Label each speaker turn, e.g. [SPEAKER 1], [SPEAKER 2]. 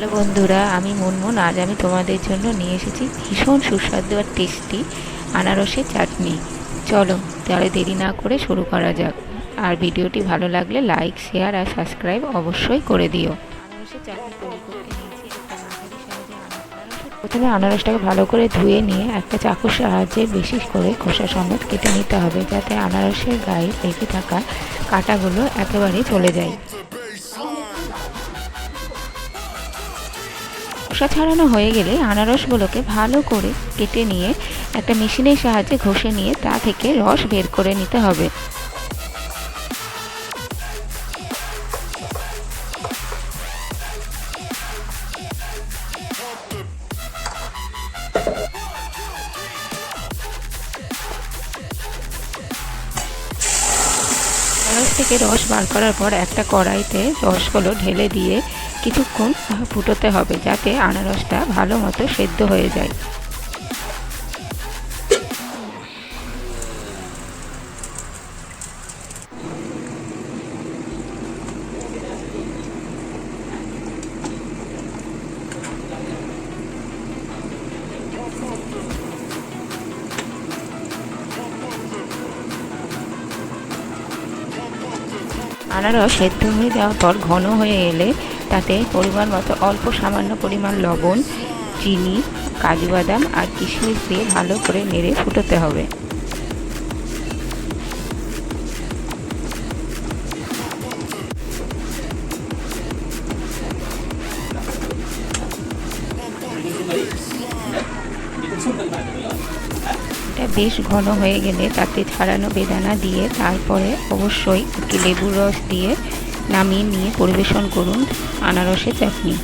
[SPEAKER 1] Hello বন্ধুরা, আমি মুনমুন। আজ আমি তোমাদের জন্য নিয়ে এসেছি ভীষণ সুস্বাদু আর টেস্টি আনারসের চাটনি। চলো, তাহলে দেরি না করে শুরু করা যাক। আর ভিডিওটি ভালো লাগলে লাইক, শেয়ার আর সাবস্ক্রাইব অবশ্যই করে দিও। প্রথমে আনারসটাকে ভালো করে ধুয়ে নিয়ে একটা চাকুর সাহায্যে বেশি করে খোসা সমেত কেটে নিতে হবে, যাতে আনারসের গায়ে লেগে থাকা কাঁটাগুলো একেবারেই চলে যায়। খোসা ছাড়ানো হয়ে গেলে আনারসগুলোকে ভালো করে কেটে নিয়ে একটা মেশিনের সাহায্যে ঘষে নিয়ে তা থেকে রস বের করে নিতে হবে। আনারস থেকে রস বার করার পর একটা কড়াইতে রসগুলো ঢেলে দিয়ে কিছুক্ষণ ফুটোতে হবে যাতে আনারসটা ভালো মতো সেদ্ধ হয়ে যায়। আনারস সেদ্ধ হয়ে যাওয়ার পর ঘন হয়ে এলে তাতে পরিমাণ মতো অল্প সামান্য পরিমাণ লবণ, চিনি, কাজু বাদাম আর কিশমিশ দিয়ে ভালো করে নেড়ে ফুটোতে হবে। এটা বেশ ঘন হয়ে গেলে তাতে ছাড়ানো বেদানা দিয়ে তারপরে অবশ্যই লেবুর রস দিয়ে নামিয়ে নিয়ে পরিবেশন করুন আনারসের চাটনি।